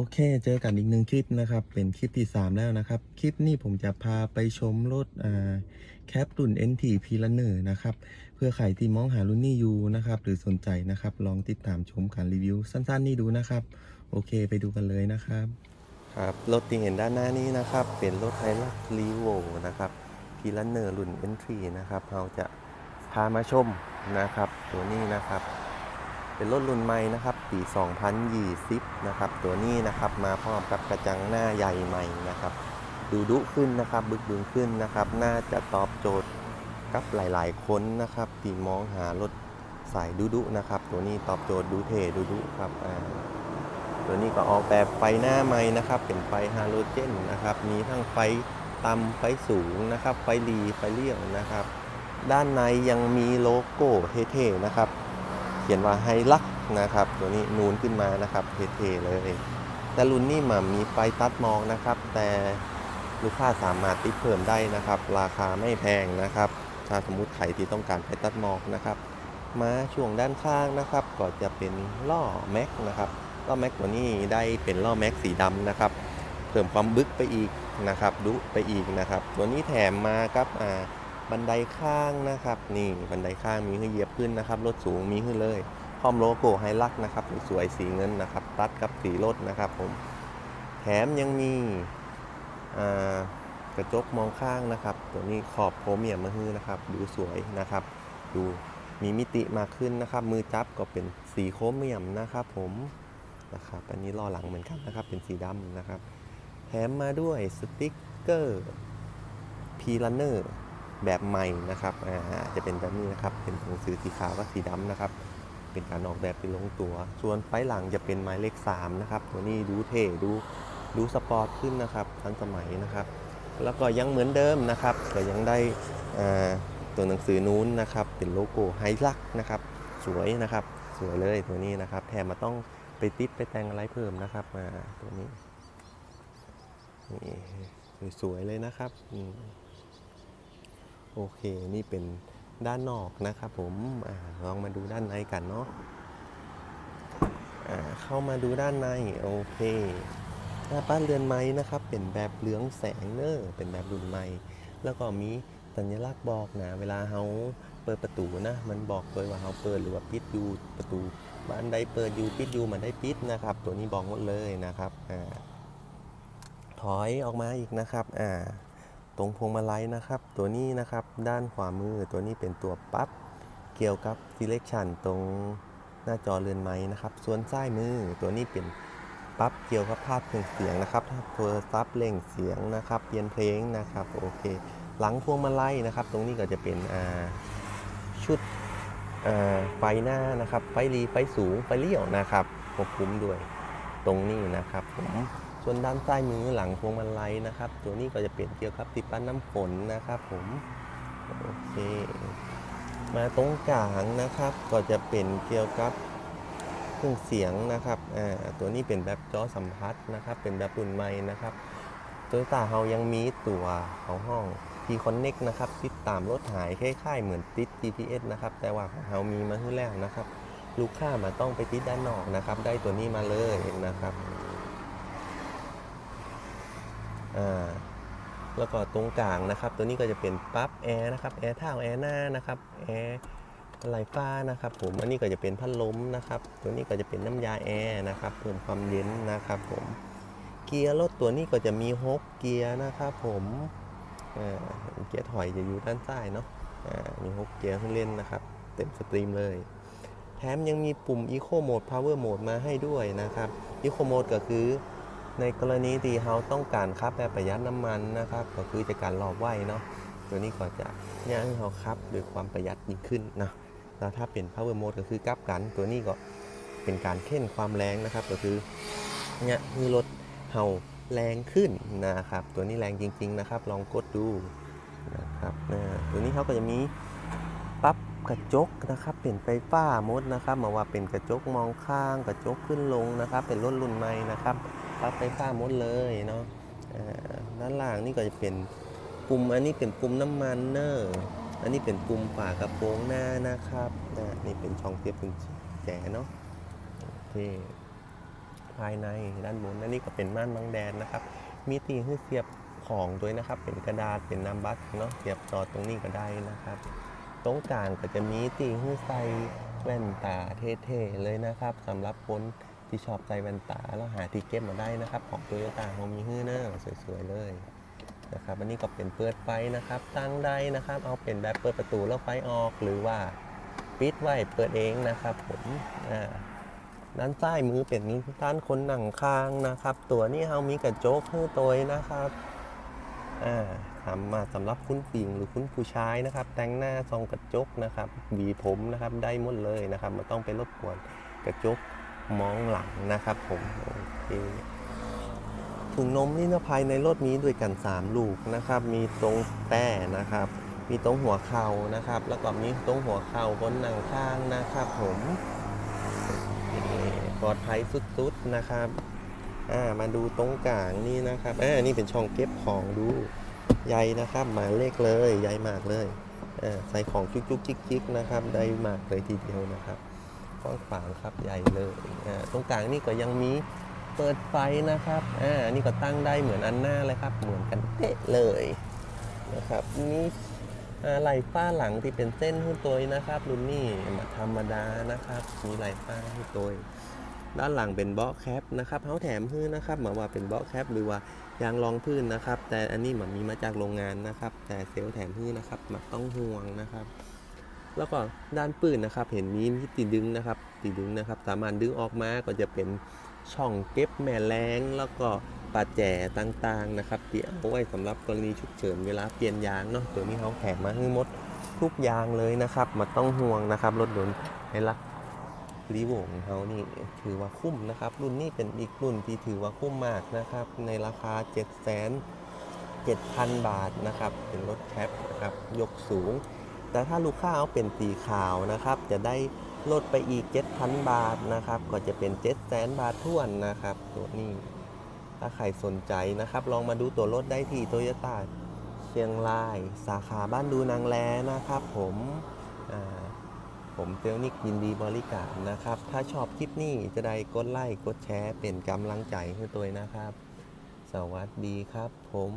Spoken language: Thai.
โอเค เจอกันอีกหนึ่งคลิปนะครับ เป็นคลิปที่ 3 แล้วนะครับ คลิปนี้ผมจะพาไปชมรถอ่าแคปรุ่น NT p l a n e r นะครับ เพื่อใครที่มองหารุ่นนี้อยู่นะครับ หรือสนใจนะครับ ลองติดตามชมการรีวิวสั้นๆ นี้ดูนะครับ โอเค ไปดูกันเลยนะครับ ครับ รถที่เห็นด้านหน้านี้นะครับ เป็นรถไฮลักรีโวนะครับ p l a n e r รุ่น NT นะครับ เราจะพามาชมนะครับ ตัวนี้นะครับ เป็นรถรุ่นใหม่นะครับปี 2020 นะครับตัวนี้นะครับมาพร้อมกับกระจังหน้าใหญ่ใหม่นะครับ ดูดุขึ้นนะครับบึกบึนขึ้นนะครับ น่าจะตอบโจทย์กับหลาย ๆ คนนะครับที่มองหารถสายดุดุนะครับ ตัวนี้ตอบโจทย์ดูเท่ดูดุครับอ่าตัวนี้ก็ออกแบบไฟหน้าใหม่นะครับ เป็นไฟฮาโลเจนนะครับ มีทั้งไฟต่ำไฟสูงนะครับ ไฟหลีไฟเลี่ยงนะครับ ด้านในยังมีโลโก้เท่ๆนะครับ ขียนว่าไฮลักนะครับ ตัวนี้นูนขึ้นมานะครับเท่ๆเลย แต่รุ่นนี้มันมีไฟตัดหมอกนะครับ แต่ลูกค้าสามารถติดเพิ่มได้นะครับ ราคาไม่แพงนะครับ ถ้าสมมุติใครที่ต้องการไฟตัดหมอกนะครับ มาช่วงด้านข้างนะครับ ก็จะเป็นล้อแม็กนะครับล้อแม็กตัวนี้ได้เป็นล้อแม็กสีดำนะครับ เพิ่มความบึกไปอีกนะครับดุไปอีกนะครับ ตัวนี้แถมมากับอ่า บันไดข้างนะครับ นี่บันไดข้างมีให้เหยียบขึ้นนะครับ รถสูงมีขึ้นเลยพร้อมโลโก้ไฮลักนะครับสวยสีเงินนะครับ ตัดกับสีรถนะครับผมแถมยังมีกระจกมองข้างนะครับ ตัวนี้ขอบโครเมียมมาฮือนะครับ ดูสวยนะครับ ดูมีมิติมากขึ้นนะครับ มือจับก็เป็นสีโครเมียมนะครับ ผมนะครับอันนี้ล้อหลังเหมือนกันนะครับ เป็นสีดำนะครับ แถมมาด้วยสติ๊กเกอร์พีลันเนอร์ แบบใหม่นะครับอ่าจะเป็นแบบนี้นะครับ เป็นหนังสือสีขาวกับสีดำนะครับ เป็นการออกแบบที่ลงตัว ส่วนไฟหลังจะเป็นหมายเลข3นะครับ ตัวนี้ดูเท่ดูดูสปอร์ตขึ้นนะครับทันสมัยนะครับ แล้วก็ยังเหมือนเดิมนะครับก็ยังได้ตัวหนังสือนู้นนะครับ เป็นโลโก้ไฮลักนะครับ สวยนะครับ สวยเลยตัวนี้นะครับ แถมมาต้องไปติดไปแต่งอะไรเพิ่มนะครับมาตัวนี้นี่สวยๆเลยนะครับอื โอเคนี่เป็นด้านนอกนะครับผมอลองมาดูด้านในกันเนาะเข้ามาดูด้านในโอเคหน้าบ้านเรือนไม้นะครับ เป็นแบบเหลืองแสงเนอร์เป็นแบบรุ่นใหม่แล้วก็มีสัญลักษณ์บอกนะเวลาเขาเปิดประตูนะ มันบอกเลยว่าเขาเปิดหรือว่าปิดอยู่ประตูบ้านใดเปิดอยู่ปิดอยู่มันได้ปิดนะครับ ตัวนี้บอกหมดเลยนะครับอถอยออกมาอีกนะครับอ่า ตรงพวงมาลัยนะครับ ตัวนี้นะครับด้านขวามือตัวนี้เป็นตัวปับเกี่ยวกับ selection ตรงหน้าจอเรือนไม้นะครับ ส่วนซ้ายมือตัวนี้เป็นปรับเกี่ยวกับภาพเครื่องเสียงนะครับถ้าโทรศัพท์เร่งเสียงนะครับเปลี่ยนเพลงนะครับโอเค หลังพวงมาลัยนะครับ ตรงนี้ก็จะเป็นอ่าชุดไฟหน้านะครับ ไฟรีไฟสูงไฟเลี้ยวนะครับควบคุมด้วยตรงนี้นะครับผม ส่วนด้านซ้มือหลังพวงมาลัยนะครับ ตัวนี้ก็จะเป็นเกียวกับติดปั้นน้ำฝนนะครับผมโอเคมาตรงกลางนะครับก็จะเป็นเกี่ยวกับเครื่องเสียงนะครับอ่าตัวนี้เป็นแบบจอสัมผัสนะครับ เป็นแบบรุ่นใหม่นะครับตโยต้าเฮายังมีตัวของห้อง T Connect นะครับติดตามรถหายคล้ายๆเหมือนติด GPS นะครับ แต่ว่าของเฮามีมาให้แล้วนะครับ ลูกค้ามาต้องไปติดด้านนอกนะครับ ได้ตัวนี้มาเลยนะครับ แล้วก็ตรงกลางนะครับ ตัวนี้ก็จะเป็นปั๊บแอร์นะครับแอร์เท้าแอร์หน้านะครับแอร์ไหลฟ้านะครับผมอันนี้ก็จะเป็นพัดลมนะครับ ตัวนี้ก็จะเป็นน้ำยาแอร์นะครับเพิ่มความเย็นนะครับผมเกียร์รถตัวนี้ก็จะมีฮกเกียร์นะครับผมเกียร์ถอยจะอยู่ด้านซ้ายเนาะมีฮกเกียร์ให้เล่นนะครับ เต็มสตรีมเลย แถมยังมีปุ่ม Eco Mode Power Mode มาให้ด้วยนะครับ Eco Mode ก็คือ ในกรณีที่เราต้องการขับแบบประหยัดน้ำมันนะครับ ก็คือจะการรอบไว้เนาะตัวนี้ก็จะย่างให้เราขับด้วยความประหยัดยิ่งขึ้นนะแล้วถ้าเป็น power mode ก็คือกลับกันตัวนี้ก็เป็นการเค้นความแรงนะครับ ก็คือเนี่ยมีรถเฮาแรงขึ้นนะครับ ตัวนี้แรงจริง ๆ นะครับ ลองกดดูนะครับนะตัวนี้เขาก็จะมีปรับกระจกนะครับ เป็นไฟฟ้ามดนะครับ มาว่าเป็นกระจกมองข้างกระจกขึ้นลงนะครับ เป็นรถรุ่นใหม่นะครับ ปั๊บไฟฟ้าหมดเลยเนาะด้านล่างนี่ก็จะเป็นปุ่มอันนี้เป็นปุ่มน้ำมันเนอร์อันนี้เป็นปุ่มฝากระโปรงหน้านะครับนะนี่เป็นช่องเสียบกุญแจเนาะโอเคภายในด้านบนนั่นนี่ก็เป็นม่านบังแดดนะครับ มีตีให้เสียบของด้วยนะครับ เป็นกระดาษเป็นน้ำบัตรเนาะเสียบต่อตรงนี้ก็ได้นะครับ ตรงกลางก็จะมีตีให้ใส่แว่นตาเท่ๆเลยนะครับสำหรับคน ที่ชอบใส่แว่นตาแล้วหาที่เก็บมาได้นะครับ ของตโยต้าเขามีฮื้อเนอร์สวยๆเลยนะครับอันนี้ก็เป็นเปิดไฟนะครับ ตั้งได้นะครับ เอาเป็นแบบเปิดประตูแล้วไฟออกหรือว่าปิดไว้เปิดเองนะครับผมอ่าด้านซ้ายมือเป็นด้านคนหนังคางนะครับ ตัวนี้เฮามีกระจกให้ตัวนะครับอ่าทำมาสำหรับคุณผู้หญิงหรือคุณผู้ชายนะครับ แต่งหน้าซองกระจกนะครับหวีผมนะครับได้หมดเลยนะครับไม่ต้องไปรบกวนกระจก มองหลังนะครับผมโอเคถุงนมนี่นะภายในรถมีด้วยกัน 3 ลูกนะครับ มีตรงแต้นะครับ มีตรงหัวเข่านะครับ แล้วก็มีตรงหัวเข่าบนหนังข้างนะครับผมปลอดภัยสุดๆนะครับอ่ามาดูตรงกลางนี่นะครับอ่านี่เป็นช่องเก็บของดูใหญ่นะครับหมายเลขเลยใหญ่มากเลยอ่าใส่ของจุกๆจิกๆนะครับได้มากเลยทีเดียวนะครับ กว้างขวางครับใหญ่เลยตรงกลางนี่ก็ยังมีเปิดไฟนะครับอ่านี่ก็ตั้งได้เหมือนอันหน้าเลยครับ เหมือนกันเป๊ะเลยนะครับนี่อ่าไหล่ฝ้าหลังที่เป็นเส้นหุ้นตัวนะครับรุ่นนี้ธรรมดานะครับ มีไหล่ฝ้าหุ้นตัวด้านหลังเป็นเบาะแคปนะครับเขาแถมพื้นนะครับหมายว่าเป็นเบาะแคปหรือว่ายางรองพื้นนะครับ แต่อันนี้มันมีมาจากโรงงานนะครับ แต่เซลล์แถมพื้นนะครับมันต้องห่วงนะครับ แล้วก็ด้านปืนนะครับ เห็นมีที่ตีดึงนะครับตีดึงนะครับ สามารถดึงออกมาก็จะเป็นช่องเก็บแม่แรงแล้วก็ปาแจต่างๆนะครับที่เอาไว้สำหรับกรณีฉุกเฉินเวลาเปลี่ยนยางเนาะตัวนี้เขาแถมมาให้หมดทุกยางเลยนะครับมันต้องห่วงนะครับรถยนต์ในลักรีโวของเขานี่ถือว่าคุ้มนะครับ รุ่นนี้เป็นอีกรุ่นที่ถือว่าคุ้มมากนะครับ ในราคา7 7 0 0 0 บาทนะครับ เป็นรถแคปนะครับ ยกสูง แต่ถ้าลูกค้าเอาเป็นสีขาวนะครับ จะได้ลดไปอีก 7,000 บาทนะครับ ก็จะเป็น7 0 0 0 0 บาทท่วนนะครับ ตัวนี้ถ้าใครสนใจนะครับ ลองมาดูตัวรถได้ที่โตโยต้าเชียงราย สาขาบ้านดูนางแลนะครับ ผมผมเซลนิกยินดีบริการนะครับ ถ้าชอบคลิปนี้จะได้กดไลค์กดแชร์เป็นกำลังใจให้ตัวนะครับ สวัสดีครับผม